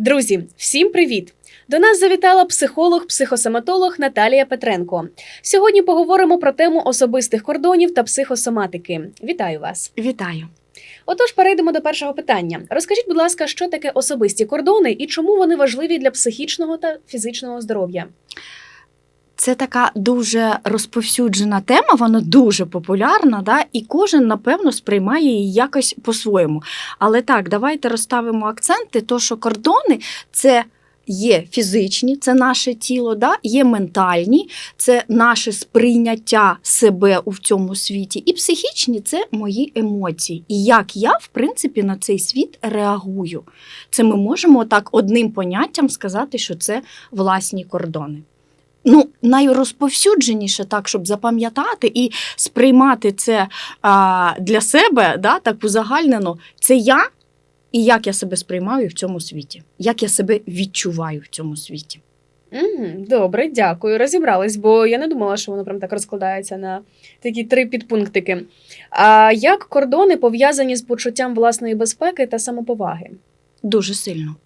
Друзі, всім привіт! До нас завітала психолог-психосоматолог Наталія Петренко. Сьогодні поговоримо про тему особистих кордонів та психосоматики. Вітаю вас! Вітаю. Отож, перейдемо до першого питання. Розкажіть, будь ласка, що таке особисті кордони і чому вони важливі для психічного та фізичного здоров'я? Це така дуже розповсюджена тема, вона дуже популярна, да? і кожен, напевно, сприймає її якось по-своєму. Але так, давайте розставимо акценти, то що кордони це. Є фізичні, це наше тіло, да? є ментальні, це наше сприйняття себе у цьому світі, і психічні це мої емоції. І як я, в принципі, на цей світ реагую. Це ми можемо так одним поняттям сказати, що це власні кордони. Ну, найрозповсюдженіше, так, щоб запам'ятати і сприймати це а, для себе, да, так узагальнено, це я і як я себе сприймаю в цьому світі, як я себе відчуваю в цьому світі. Добре, дякую. Розібрались, бо я не думала, що воно прям так розкладається на такі три підпунктики. А як кордони пов'язані з почуттям власної безпеки та самоповаги? Дуже сильно.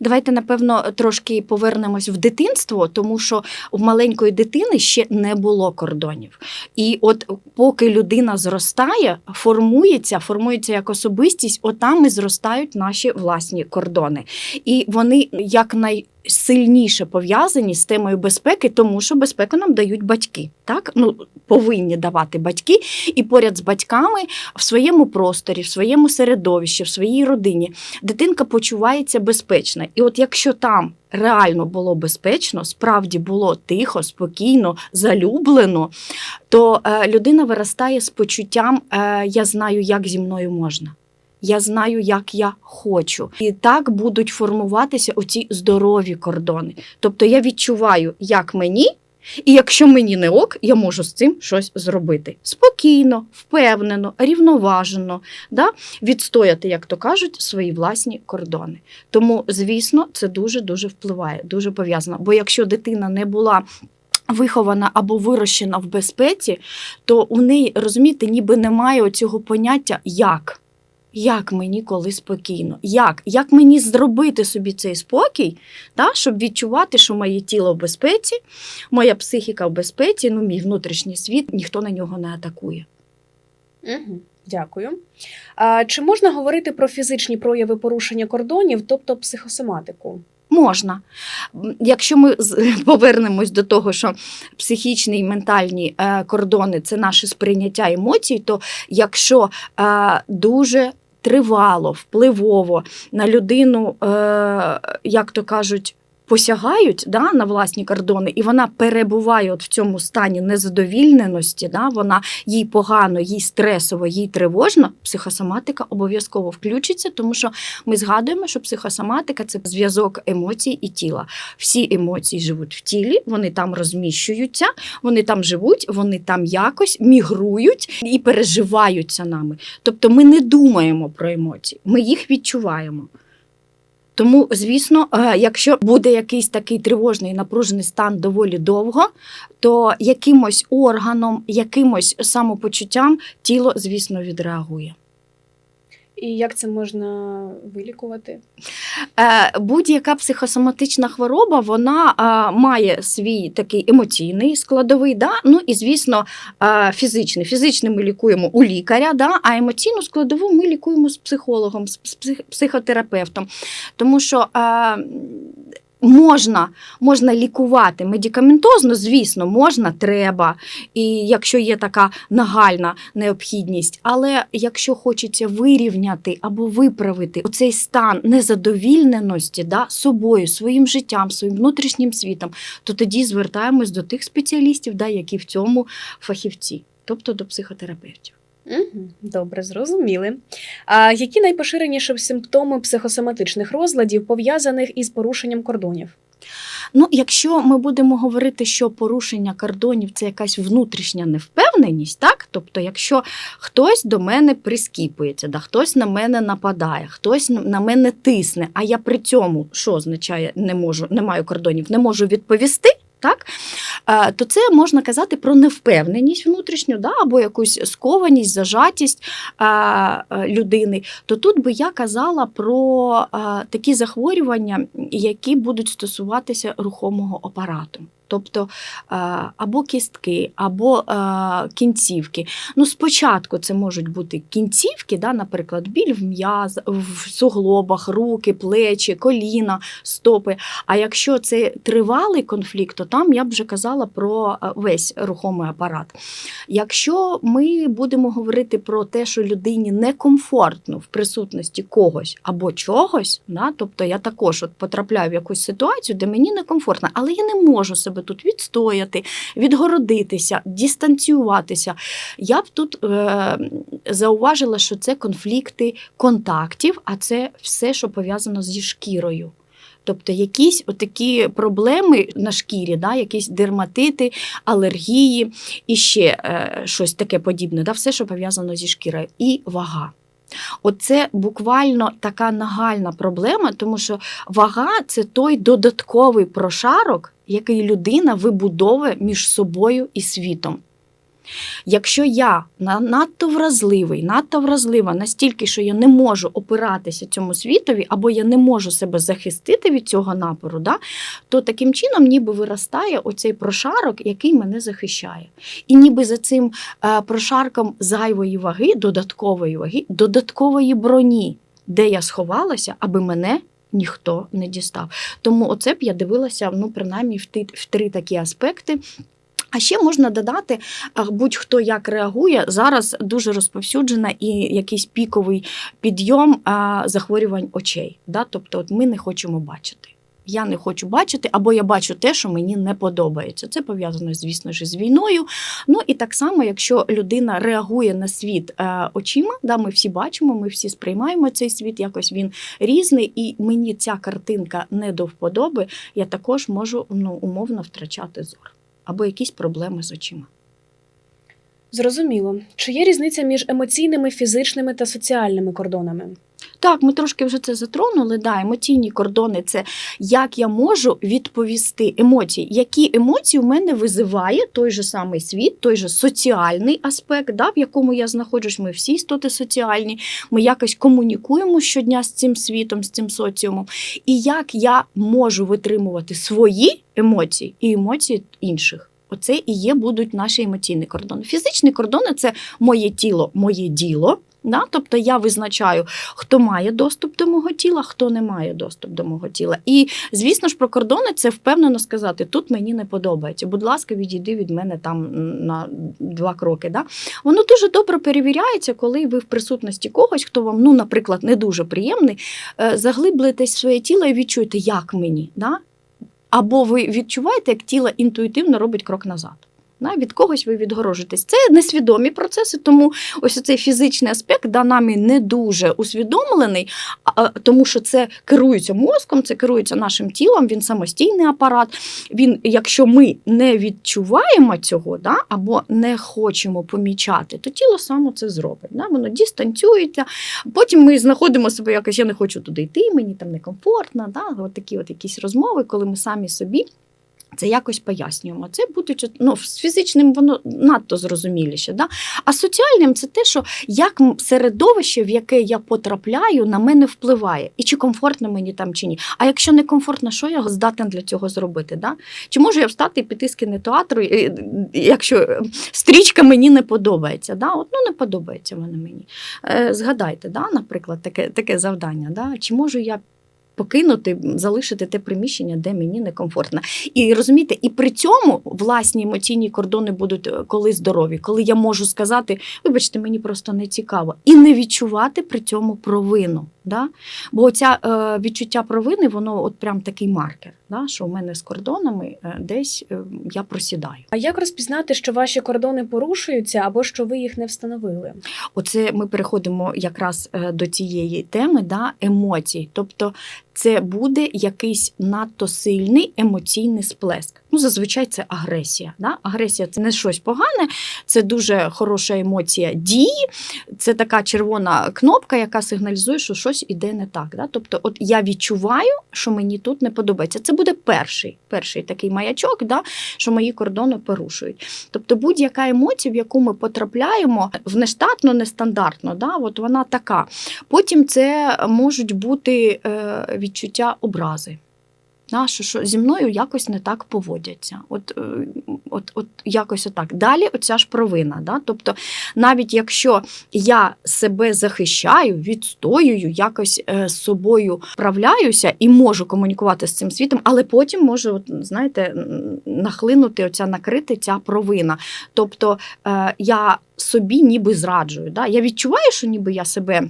Давайте, напевно, трошки повернемось в дитинство, тому що у маленької дитини ще не було кордонів. І от поки людина зростає, формується, формується як особистість, отам і зростають наші власні кордони. І вони якнай. Сильніше пов'язані з темою безпеки, тому що безпеку нам дають батьки. Так ну повинні давати батьки, і поряд з батьками в своєму просторі, в своєму середовищі, в своїй родині дитинка почувається безпечно. І от якщо там реально було безпечно, справді було тихо, спокійно, залюблено, то е, людина виростає з почуттям е, Я знаю, як зі мною можна. Я знаю, як я хочу. І так будуть формуватися оці здорові кордони. Тобто я відчуваю, як мені, і якщо мені не ок, я можу з цим щось зробити. Спокійно, впевнено, рівноважено, да? відстояти, як то кажуть, свої власні кордони. Тому, звісно, це дуже-дуже впливає, дуже пов'язано. Бо якщо дитина не була. Вихована або вирощена в безпеці, то у неї, розумієте, ніби немає цього поняття як. Як мені коли спокійно? Як Як мені зробити собі цей спокій, та, щоб відчувати, що моє тіло в безпеці, моя психіка в безпеці, ну, мій внутрішній світ, ніхто на нього не атакує. Угу, дякую. А, чи можна говорити про фізичні прояви порушення кордонів, тобто психосоматику? Можна. Якщо ми повернемось до того, що психічні і ментальні е, кордони це наше сприйняття емоцій, то якщо е, дуже тривало, впливово на людину, е, як то кажуть, посягають да, на власні кордони, і вона перебуває от в цьому стані незадовільненості, да, вона їй погано, їй стресово, їй тривожно, психосоматика обов'язково включиться, тому що ми згадуємо, що психосоматика це зв'язок емоцій і тіла. Всі емоції живуть в тілі, вони там розміщуються, вони там живуть, вони там якось мігрують і переживаються нами. Тобто ми не думаємо про емоції, ми їх відчуваємо. Тому, звісно, е, якщо буде якийсь такий тривожний напружений стан доволі довго, то якимось органом, якимось самопочуттям тіло, звісно, відреагує. І як це можна вилікувати? Е, будь-яка психосоматична хвороба вона має свій такий емоційний складовий, да? ну і, звісно, фізичний. Фізичний ми лікуємо у лікаря, да? а емоційну складову ми лікуємо з психологом, з психотерапевтом. Тому що Можна можна лікувати медикаментозно, звісно, можна, треба, і якщо є така нагальна необхідність. Але якщо хочеться вирівняти або виправити оцей стан незадовільненості да, собою, своїм життям, своїм внутрішнім світом, то тоді звертаємось до тих спеціалістів, да, які в цьому фахівці, тобто до психотерапевтів. Угу, Добре, зрозуміли. А які найпоширеніші симптоми психосоматичних розладів пов'язаних із порушенням кордонів? Ну, якщо ми будемо говорити, що порушення кордонів це якась внутрішня невпевненість, так? Тобто, якщо хтось до мене прискіпується, да, хтось на мене нападає, хтось на мене тисне, а я при цьому, що означає, не можу, не маю кордонів, не можу відповісти. Так? Е, То це можна казати про невпевненість внутрішню, да, або якусь скованість, зажатість е, е, людини. То тут би я казала про такі захворювання, які будуть стосуватися рухомого апарату. Тобто е, або кістки, або е, кінцівки. Ну, спочатку це можуть бути кінцівки, да, наприклад, біль в м'яз, в суглобах, руки, плечі, коліна, стопи. А якщо це тривалий конфлікт, то там я б вже казала про е, весь рухомий апарат. Якщо ми будемо говорити про те, що людині некомфортно в присутності когось або чогось, да, тобто я також от потрапляю в якусь ситуацію, де мені некомфортно, але я не можу себе тут відстояти, відгородитися, дистанціюватися. Я б тут е, зауважила, що це конфлікти контактів, а це все, що пов'язано зі шкірою. Тобто якісь отакі проблеми на шкірі, да, якісь дерматити, алергії і ще е, щось таке подібне, да, все, що пов'язано зі шкірою, і вага. Оце буквально така нагальна проблема, тому що вага це той додатковий прошарок, який людина вибудовує між собою і світом. Якщо я надто вразливий, надто вразлива настільки, що я не можу опиратися цьому світові, або я не можу себе захистити від цього напору, да, то таким чином ніби виростає оцей прошарок, який мене захищає. І ніби за цим е, прошарком зайвої ваги, додаткової ваги, додаткової броні, де я сховалася, аби мене. Ніхто не дістав. Тому оце б я дивилася ну, принаймні в, ти, в три такі аспекти. А ще можна додати, будь-хто як реагує. Зараз дуже розповсюджена і якийсь піковий підйом захворювань очей. Да? Тобто, от ми не хочемо бачити. Я не хочу бачити, або я бачу те, що мені не подобається. Це пов'язано, звісно ж, з війною. Ну і так само, якщо людина реагує на світ е, очима, да, ми всі бачимо, ми всі сприймаємо цей світ, якось він різний, і мені ця картинка не до вподоби, я також можу ну, умовно втрачати зор або якісь проблеми з очима. Зрозуміло. Чи є різниця між емоційними, фізичними та соціальними кордонами? Так, ми трошки вже це затронули. Да, емоційні кордони це як я можу відповісти емоції, які емоції в мене визиває той же самий світ, той же соціальний аспект, да, в якому я знаходжусь. Ми всі істоти соціальні, ми якось комунікуємо щодня з цим світом, з цим соціумом. І як я можу витримувати свої емоції і емоції інших. Оце і є будуть наші емоційні кордони. Фізичні кордони це моє тіло, моє діло. Да? Тобто я визначаю, хто має доступ до мого тіла, хто не має доступ до мого тіла. І, звісно ж, про кордони це впевнено сказати: тут мені не подобається. Будь ласка, відійди від мене там на два кроки. Да? Воно дуже добре перевіряється, коли ви в присутності когось, хто вам, ну, наприклад, не дуже приємний, е, заглиблитесь в своє тіло і відчуєте, як мені. Да? Або ви відчуваєте, як тіло інтуїтивно робить крок назад. Да, від когось ви відгорожуєтесь. Це несвідомі процеси, тому ось цей фізичний аспект да, нами не дуже усвідомлений, тому що це керується мозком, це керується нашим тілом, він самостійний апарат. Він, якщо ми не відчуваємо цього, да, або не хочемо помічати, то тіло само це зробить. Да, воно дистанціюється. Потім ми знаходимо себе якось, я не хочу туди йти, мені там некомфортно. Да, от такі от якісь розмови, коли ми самі собі. Це якось пояснюємо. Це будуть ну, з фізичним воно надто зрозуміліше. Да? А соціальним це те, що як середовище, в яке я потрапляю, на мене впливає. І чи комфортно мені там, чи ні. А якщо не комфортно, що я здатен для цього зробити? Да? Чи можу я встати і піти з кінотеатру, якщо е, стрічка мені не подобається? Да? От, ну, не подобається вона мені. Е, згадайте, да, наприклад, таке, таке завдання. Да? Чи можу я покинути, залишити те приміщення, де мені некомфортно. І розумієте, і при цьому власні емоційні кордони будуть е, коли здорові, коли я можу сказати, вибачте, мені просто не цікаво, і не відчувати при цьому провину. Да? Бо оця е, відчуття провини, воно от прям такий маркер, да? що у мене з кордонами е, десь е, я просідаю. А як розпізнати, що ваші кордони порушуються або що ви їх не встановили? Оце ми переходимо якраз е, до цієї теми да, емоцій. Тобто це буде якийсь надто сильний емоційний сплеск. Ну, зазвичай це агресія. Да? Агресія це не щось погане, це дуже хороша емоція дії, це така червона кнопка, яка сигналізує, що щось іде не так. Да? Тобто, от я відчуваю, що мені тут не подобається. Це буде перший, перший такий маячок, да? що мої кордони порушують. Тобто, будь-яка емоція, в яку ми потрапляємо, в нештатно, нестандартно, да? от вона така. Потім це можуть бути е, відчуття образи. Що, що зі мною якось не так поводяться. От, е, от, от якось отак. Далі оця ж провина. Да? Тобто, навіть якщо я себе захищаю, відстоюю, якось е, з собою вправляюся і можу комунікувати з цим світом, але потім може, от, знаєте, нахлинути оця накрити ця провина. Тобто е, я собі ніби зраджую. Да? Я відчуваю, що ніби я себе.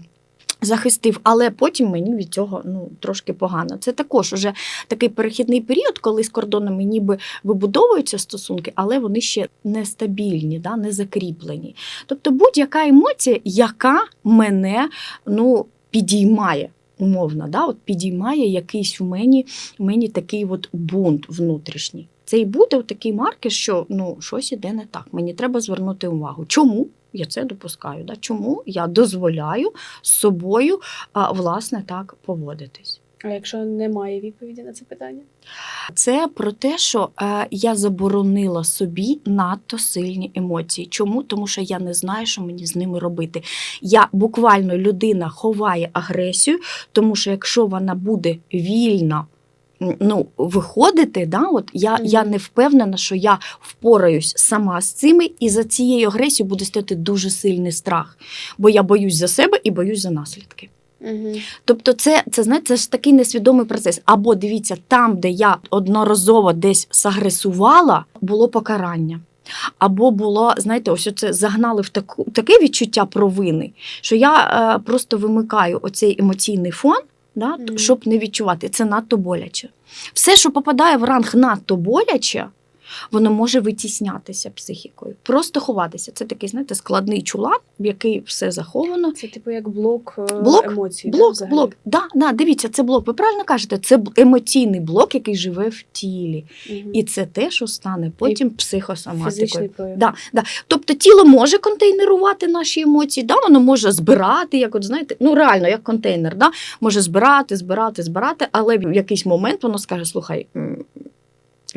Захистив, але потім мені від цього ну трошки погано. Це також уже такий перехідний період, коли з кордонами ніби вибудовуються стосунки, але вони ще нестабільні, да, не закріплені. Тобто будь-яка емоція, яка мене ну, підіймає. Умовно, да, от підіймає якийсь у мені, в мені такий от бунт внутрішній. Це і буде такий маркер, що ну, щось іде не так. Мені треба звернути увагу. Чому я це допускаю? Да? Чому я дозволяю з собою а, власне так поводитись? А якщо немає відповіді на це питання? Це про те, що е, я заборонила собі надто сильні емоції. Чому? Тому що я не знаю, що мені з ними робити. Я буквально людина ховає агресію, тому що якщо вона буде вільно. Ну, виходити, да, от я, Мгм. я не впевнена, що я впораюсь сама з цими, і за цією агресією буде стояти дуже сильний страх. Бо я боюсь за себе і боюсь за наслідки. Угу. Тобто, це, це знаєте, це ж такий несвідомий процес. Або дивіться, там, де я одноразово десь сагресувала, було покарання. Або було, знаєте, ось це загнали в таку таке відчуття провини, що я е, просто вимикаю оцей емоційний фон, да, щоб не відчувати. Це надто боляче. Все, що попадає в ранг надто боляче, воно може витіснятися психікою, просто ховатися. Це такий, знаєте, складний чулан, в який все заховано. Це типу як блок, е, Блок, емоцій. Блок, взагалі? блок. Да, да, дивіться, це блок. Ви правильно кажете, це емоційний блок, який живе в тілі. Мгм. І це те, що стане потім психосоматикою. Да, да. Тобто тіло може контейнерувати наші емоції, да, воно може збирати, як от знаєте, ну реально, як контейнер, да, може збирати, збирати, збирати, але в якийсь момент воно скаже: слухай.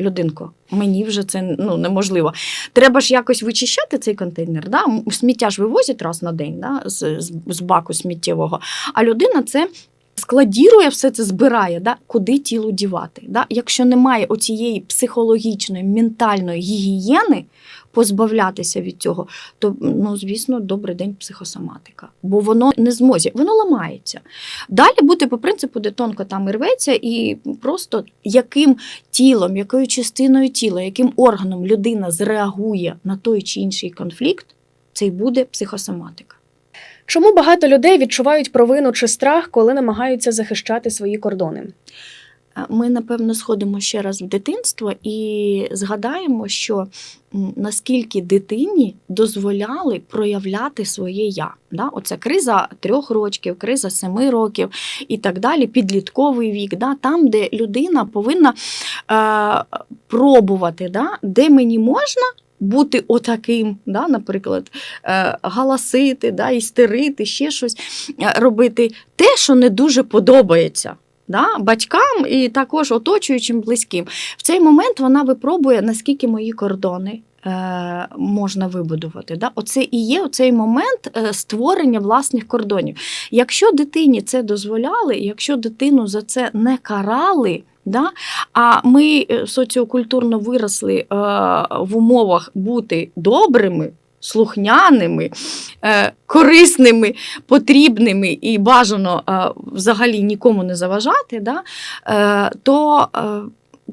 Людинко, мені вже це ну, неможливо. Треба ж якось вичищати цей контейнер. Да? Сміття ж вивозять раз на день да? з, з, з баку сміттєвого. А людина це складірує, все це збирає, да? куди тіло дівати. Да? Якщо немає оцієї психологічної, ментальної гігієни, позбавлятися від цього, то ну, звісно, добрий день психосоматика. Бо воно не змозі, воно ламається. Далі бути по принципу, де тонко там і рветься, і просто яким тілом, якою частиною тіла, яким органом людина зреагує на той чи інший конфлікт, це й буде психосоматика. Чому багато людей відчувають провину чи страх, коли намагаються захищати свої кордони? Ми, напевно, сходимо ще раз в дитинство і згадаємо, що наскільки дитині дозволяли проявляти своє я. Да? Оце криза трьох років, криза семи років і так далі, підлітковий вік, да? там, де людина повинна е, пробувати, да? де мені можна. Бути отаким, да, наприклад, е, галасити, да, істерити, ще щось е, робити те, що не дуже подобається да, батькам і також оточуючим близьким. В цей момент вона випробує, наскільки мої кордони. е, Можна вибудувати. Да? Оце і є цей момент е, створення власних кордонів. Якщо дитині це дозволяли, якщо дитину за це не карали, да? а ми е, соціокультурно виросли в умовах бути добрими, слухняними, е, корисними, потрібними і бажано е, взагалі нікому не заважати, да, е, то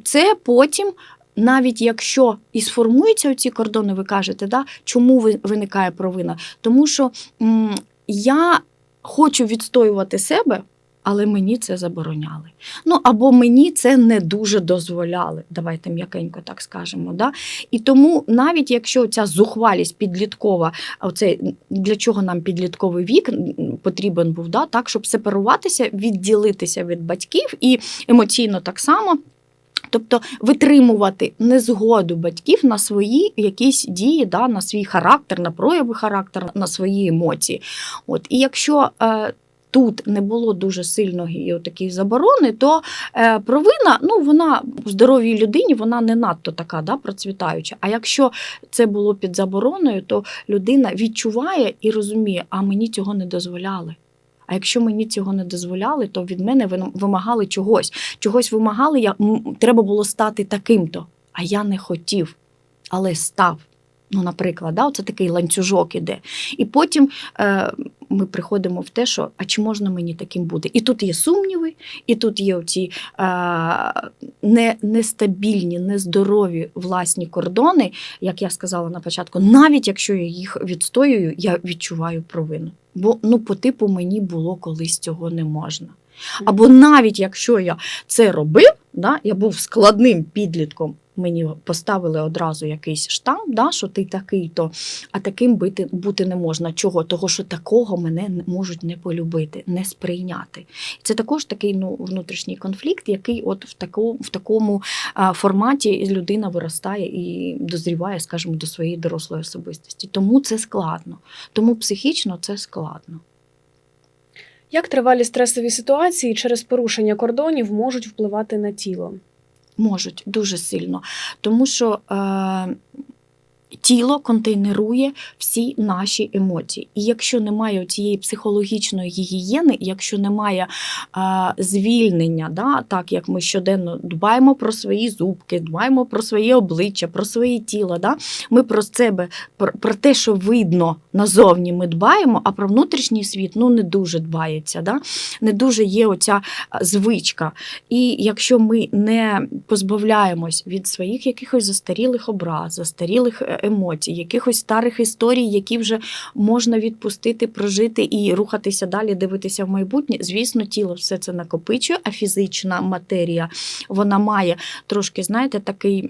це потім. Навіть якщо і сформуються ці кордони, ви кажете, да, чому ви- виникає провина? Тому що м, я хочу відстоювати себе, але мені це забороняли. Ну або мені це не дуже дозволяли. Давайте м'якенько так скажемо. Да? І тому, навіть якщо ця зухвалість підліткова, оце для чого нам підлітковий вік потрібен був, да? так, щоб сепаруватися, відділитися від батьків і емоційно так само. Тобто витримувати незгоду батьків на свої якісь дії, да, на свій характер, на прояви характеру, на свої емоції. От. І якщо е, тут не було дуже сильної такої заборони, то е, провина, ну вона у здоровій людині вона не надто така да, процвітаюча. А якщо це було під забороною, то людина відчуває і розуміє, а мені цього не дозволяли. А якщо мені цього не дозволяли, то від мене вимагали чогось. Чогось вимагали, я, треба було стати таким-то. А я не хотів, але став. Ну, наприклад, да, це такий ланцюжок іде. І потім е, ми приходимо в те, що а чи можна мені таким бути? І тут є сумніви, і тут є оці е, не, нестабільні, нездорові власні кордони, як я сказала на початку, навіть якщо я їх відстоюю, я відчуваю провину. Бо ну, по типу мені було колись цього не можна. Або навіть якщо я це робив, да, я був складним підлітком, мені поставили одразу якийсь штамп, да, що ти такий-то, а таким бути, бути не можна. Чого? Того, що такого мене можуть не полюбити, не сприйняти. Це також такий ну, внутрішній конфлікт, який от в такому, в такому форматі людина виростає і дозріває, скажімо, до своєї дорослої особистості. Тому це складно. Тому психічно це складно. Як тривалі стресові ситуації через порушення кордонів можуть впливати на тіло? Можуть дуже сильно, тому що е, тіло контейнерує всі наші емоції. І якщо немає цієї психологічної гігієни, якщо немає е, звільнення, да, так як ми щоденно дбаємо про свої зубки, дбаємо про своє обличчя, про своє тіло, да, ми про себе, про, про те, що видно назовні, ми дбаємо, а про внутрішній світ ну, не дуже дбається. Да? Не дуже є оця звичка. І якщо ми не позбавляємось від своїх якихось застарілих образ, застарілих е, емоцій, якихось старих історій, які вже можна відпустити, прожити і рухатися далі, дивитися в майбутнє, звісно, тіло все це накопичує, а фізична матерія вона має трошки, знаєте, такий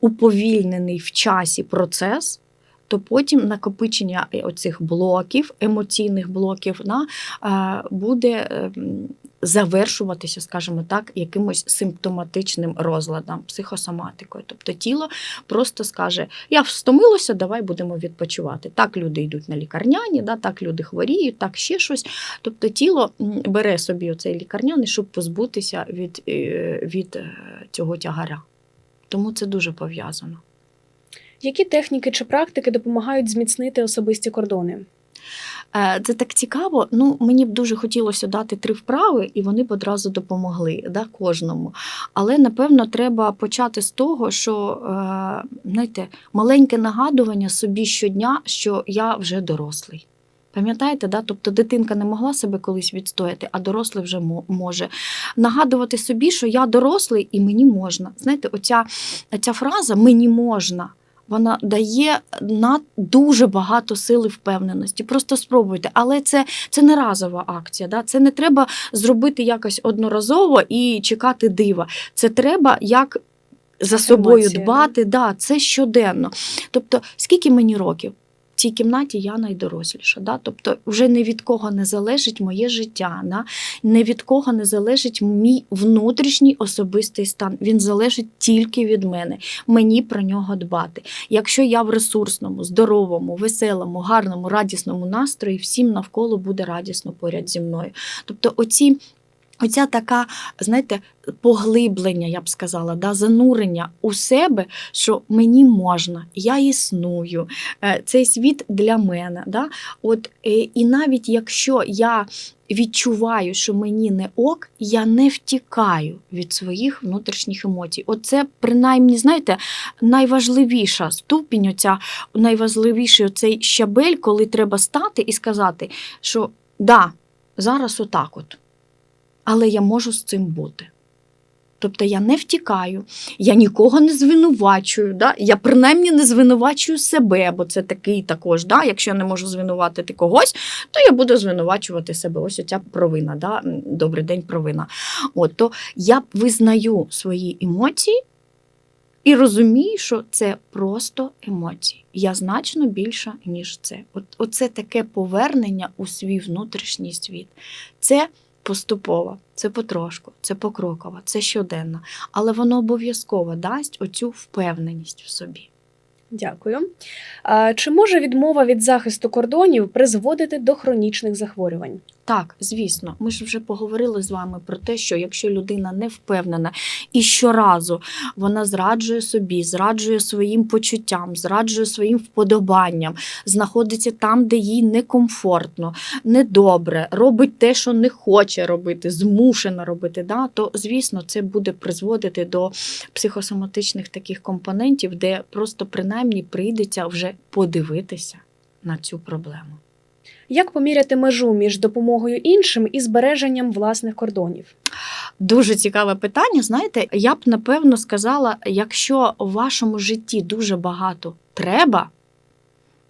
уповільнений в часі процес. То потім накопичення оцих блоків, емоційних блоків, на, е, буде ем, завершуватися, скажімо так, якимось симптоматичним розладом, психосоматикою. Тобто тіло просто скаже: Я встомилося, давай будемо відпочивати. Так люди йдуть на лікарняні, да, так люди хворіють, так ще щось. Тобто тіло бере собі оцей лікарняний, щоб позбутися від, е, від е, цього тягаря. Тому це дуже пов'язано. Які техніки чи практики допомагають зміцнити особисті кордони? Е, Це так цікаво. Ну, мені б дуже хотілося дати три вправи, і вони б одразу допомогли да, кожному. Але напевно треба почати з того, що е, знаєте, маленьке нагадування собі щодня, що я вже дорослий. Пам'ятаєте, да? тобто дитинка не могла себе колись відстояти, а дорослий вже може. Нагадувати собі, що я дорослий і мені можна. Знаєте, оця, оця фраза мені можна. Вона дає на дуже багато сили впевненості. Просто спробуйте. Але це, це не разова акція. Да? Це не треба зробити якось одноразово і чекати дива. Це треба як за собою Емоції, дбати. Да? Це щоденно. Тобто, скільки мені років? Цій кімнаті я найдоросліша. Да? Тобто, вже не від кого не залежить моє життя, да? не від кого не залежить мій внутрішній особистий стан. Він залежить тільки від мене. Мені про нього дбати. Якщо я в ресурсному, здоровому, веселому, гарному, радісному настрої, всім навколо буде радісно поряд зі мною. Тобто, оці. Оця така, знаєте, поглиблення, я б сказала, да, занурення у себе, що мені можна, я існую, е, цей світ для мене. Да? От, е, і навіть якщо я відчуваю, що мені не ок, я не втікаю від своїх внутрішніх емоцій. Оце, принаймні, знаєте, найважливіша ступінь, оця найважливіший оцей щабель, коли треба стати і сказати, що да, зараз отак от, але я можу з цим бути. Тобто я не втікаю, я нікого не звинувачую. Да? Я принаймні не звинувачую себе, бо це такий також. Да? Якщо я не можу звинуватити когось, то я буду звинувачувати себе. Ось оця провина. Да? Добрий день, провина. От, то я визнаю свої емоції і розумію, що це просто емоції. Я значно більша, ніж це. От, оце таке повернення у свій внутрішній світ. Це поступово, це потрошку, це покроково, це щоденно. Але воно обов'язково дасть оцю впевненість в собі. Дякую. Чи може відмова від захисту кордонів призводити до хронічних захворювань? Так, звісно, ми ж вже поговорили з вами про те, що якщо людина не впевнена і щоразу вона зраджує собі, зраджує своїм почуттям, зраджує своїм вподобанням, знаходиться там, де їй некомфортно, недобре, робить те, що не хоче робити, змушена робити, да, то звісно, це буде призводити до психосоматичних таких компонентів, де просто принаймні прийдеться вже подивитися на цю проблему. Як поміряти межу між допомогою іншим і збереженням власних кордонів? Дуже цікаве питання. Знаєте, я б напевно сказала, якщо в вашому житті дуже багато треба,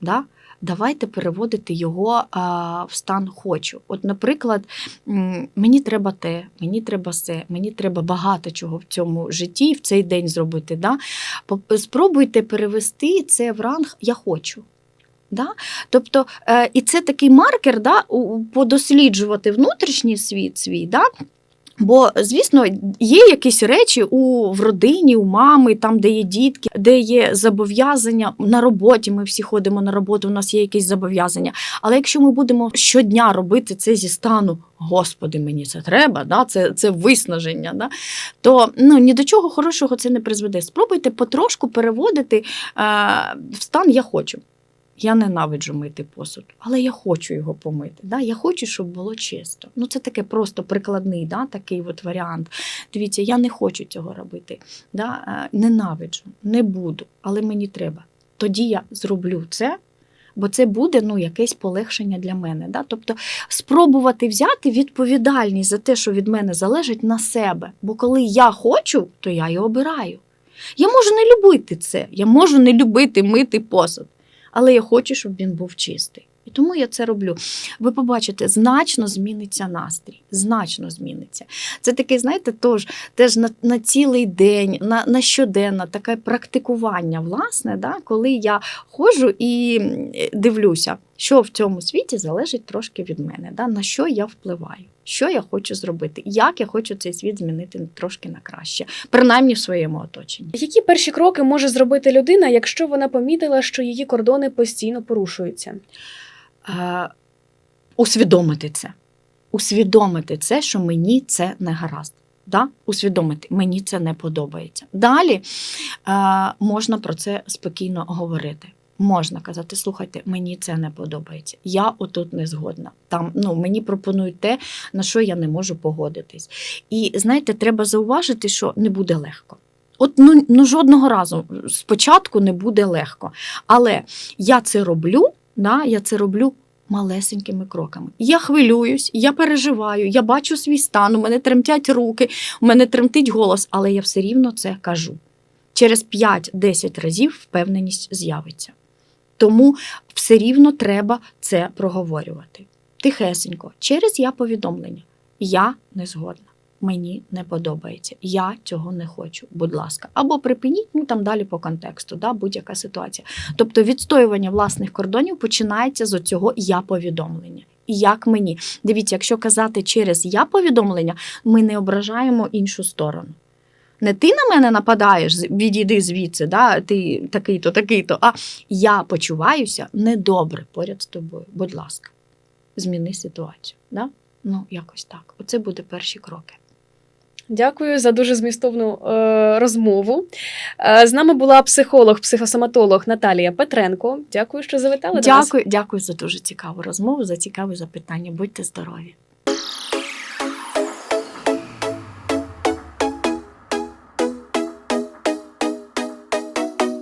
да, давайте переводити його а, в стан хочу. От, наприклад, мені треба те, мені треба все, мені треба багато чого в цьому житті, в цей день зробити. Да? Спробуйте перевести це в ранг Я хочу. Да? Тобто, е, і це такий маркер, да, подосліджувати внутрішній світ свій. Да? Бо, звісно, є якісь речі у, в родині, у мами, там, де є дітки, де є зобов'язання на роботі. Ми всі ходимо на роботу, у нас є якісь зобов'язання. Але якщо ми будемо щодня робити це зі стану, Господи, мені це треба, да? це, це виснаження, да? то ну, ні до чого хорошого це не призведе. Спробуйте потрошку переводити е, в стан Я хочу. Я ненавиджу мити посуд, але я хочу його помити. Да? Я хочу, щоб було чисто. Ну, це таке просто прикладний, да? такий от варіант. Дивіться, я не хочу цього робити. Да? Е, Ненавиджу, не буду, але мені треба. Тоді я зроблю це, бо це буде ну, якесь полегшення для мене. Да? Тобто спробувати взяти відповідальність за те, що від мене залежить на себе. Бо коли я хочу, то я і обираю. Я можу не любити це, я можу не любити мити посуд але я хочу, щоб він був чистий. І тому я це роблю. Ви побачите, значно зміниться настрій, значно зміниться. Це такий, знаєте, тож, теж на, на цілий день, на, на щоденно таке практикування, власне, да, коли я ходжу і дивлюся, що в цьому світі залежить трошки від мене, да, на що я впливаю, що я хочу зробити, як я хочу цей світ змінити трошки на краще, принаймні в своєму оточенні. Які перші кроки може зробити людина, якщо вона помітила, що її кордони постійно порушуються? е, усвідомити це. Усвідомити це, що мені це не гаразд. Да? Усвідомити, мені це не подобається. Далі е, можна про це спокійно говорити. Можна казати, слухайте, мені це не подобається. Я отут не згодна. Там ну мені пропонують те, на що я не можу погодитись. І знаєте, треба зауважити, що не буде легко. От ну, ну жодного разу спочатку не буде легко. Але я це роблю, да, я це роблю малесенькими кроками. Я хвилююсь, я переживаю, я бачу свій стан, у мене тремтять руки, у мене тремтить голос, але я все рівно це кажу. Через 5-10 разів впевненість з'явиться. Тому все рівно треба це проговорювати. Тихесенько, через я повідомлення. Я не згодна. Мені не подобається. Я цього не хочу. Будь ласка, або припиніть, ну там далі по контексту, да, будь-яка ситуація. Тобто відстоювання власних кордонів починається з цього я повідомлення. І як мені. Дивіться, якщо казати через я повідомлення, ми не ображаємо іншу сторону. Не ти на мене нападаєш, відійди звідси, да, ти такий-то, такий-то, а я почуваюся недобре поряд з тобою. Будь ласка, зміни ситуацію. Да? Ну, якось так. Оце буде перші кроки. Дякую за дуже змістовну е, розмову. Е, з нами була психолог, психосоматолог Наталія Петренко. Дякую, що завітали до нас. Дякую, дякую за дуже цікаву розмову, за цікаві запитання. Будьте здорові.